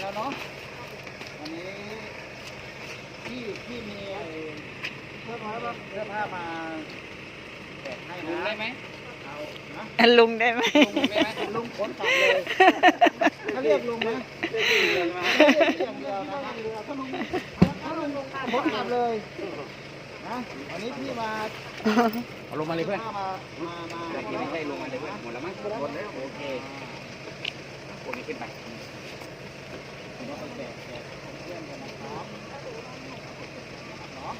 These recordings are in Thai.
แล้วเนาะวันนี้พี่พี่มีไอ้เสื้อผ้าบ้างเสื้อผ้ามาแจกให้ลุงนะได้ไหมเอานะลุงได้ไหมลุงได้ไหมลุงขนกลับเลยเขาเรียกลุงนะเรียกลุงเลยมาอย่างเดียวนะครับถ้าลุงถ้าลุงขนกลับเลย นะวันนี้พี่มาเอาลงมาเลยเพื่อนมามามาเมื่อกี้ไม่ใช่ลงมาเลยเพื่อนหมดแล้วมั้งหมดแล้วโอเคโอเคขึ้นไปเราไปแจกแจกเพื่อนกันนะครับเนาะ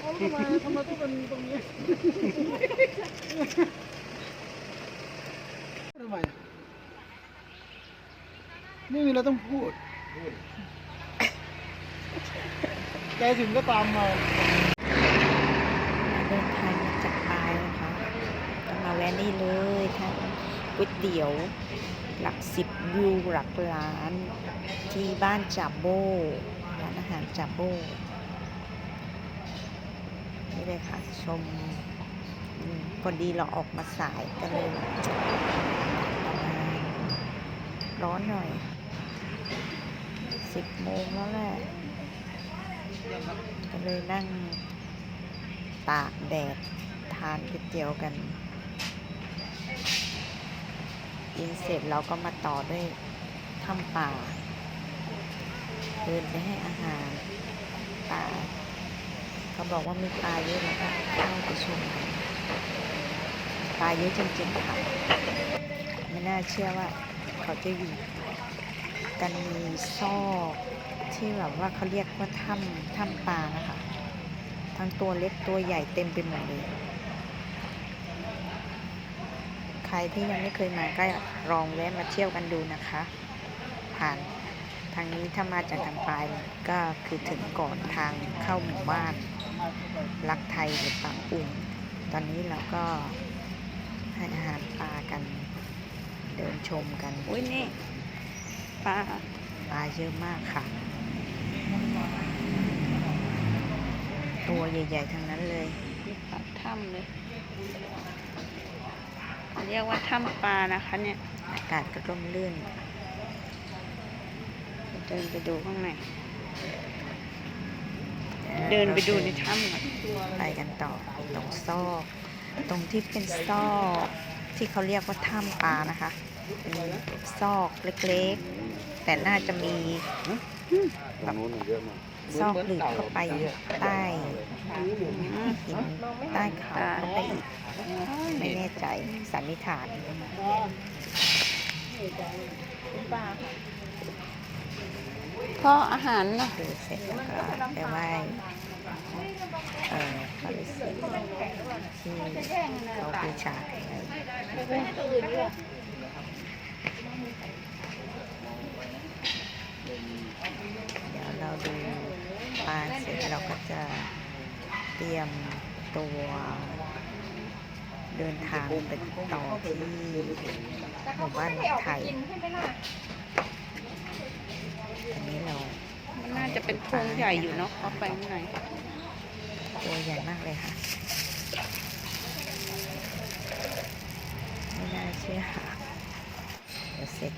โอ้ทำไมทำไมต้องเป็นตรงนี้ทำไมไม่มีเราต้องพูด ใจถึงก็ตามมา เดินทางมาจากปลายนะคะก็มาแวะนี่ เลยทานก๋วยเตี๋ยวหลักสิบวิวหลักล้าน ที่บ้านจับโบร้านอาหารจับโบนี่เลยค่ะ ชมพอดีเราออกมาสายก็เลยร้อนหน่อยสิบโมงแล้วแหละก็เลยนั่งตากแดดทานก๋วยเตี๋ยวกัน กินเสร็จเราก็มาต่อด้วยถ้ำป่า เดินไปให้อาหารปลาเขาบอกว่ามีปลาเยอะแล้วก็เข้าไปชมปลาเยอะจริงๆค่ะไม่น่าเชื่อว่าเขาจะอยู่กันมีซอกที่แบบว่าเขาเรียกว่าถ้ำถ้ำปลานะคะ ทั้งตัวเล็กตัวใหญ่เต็มไปหมดเลย ใครที่ยังไม่เคยมาก็ลองแวะมาเที่ยวกันดูนะคะ ผ่านทางนี้ถ้ามาจากทางปลายก็คือถึงก่อนทางเข้าหมู่บ้านรักไทยหรือปางอุ่นตอนนี้เราก็ให้อาหารปลากัน เดินชมกันอุ้ยนี่ปลาปลาเยอะมากค่ะ ตัวใหญ่ ๆทั้งนั้นเลยปากถ้ำเลย เรียกว่าถ้ำปลานะคะ เนี่ยอากาศก็ร่มรื่นเดินไปดูข้างในเดินไปดูในถ้ำก่อนไปกันต่อตรงซอกตรงที่เป็นซอกที่เขาเรียกว่าถ้ำปลานะคะเป็นซอกเล็กๆ แต่น่าจะมีแบบ ซอกหลืบเข้าไปใต้หินใต้เขาเข้าไปอีกไม่แน่ใจสันนิษฐานเพราะอาหารนะดูเสร็จแล้วก็ไปไหว้เอ่อพระฤาษีที่เขาบูชากันไว้เดี๋ยวเราดู ปลาเสร็จเราก็จะเตรียมตัวเดินทางไปต่อที่หมู่บ้านไทยอันนี้เรามันน่าจะเป็นโพงใหญ่อยู่เนาะเข้าไปข้างในตัวใหญ่มากเลยค่ะ ไม่น่าเชื่อเดี๋ยวเสร็จ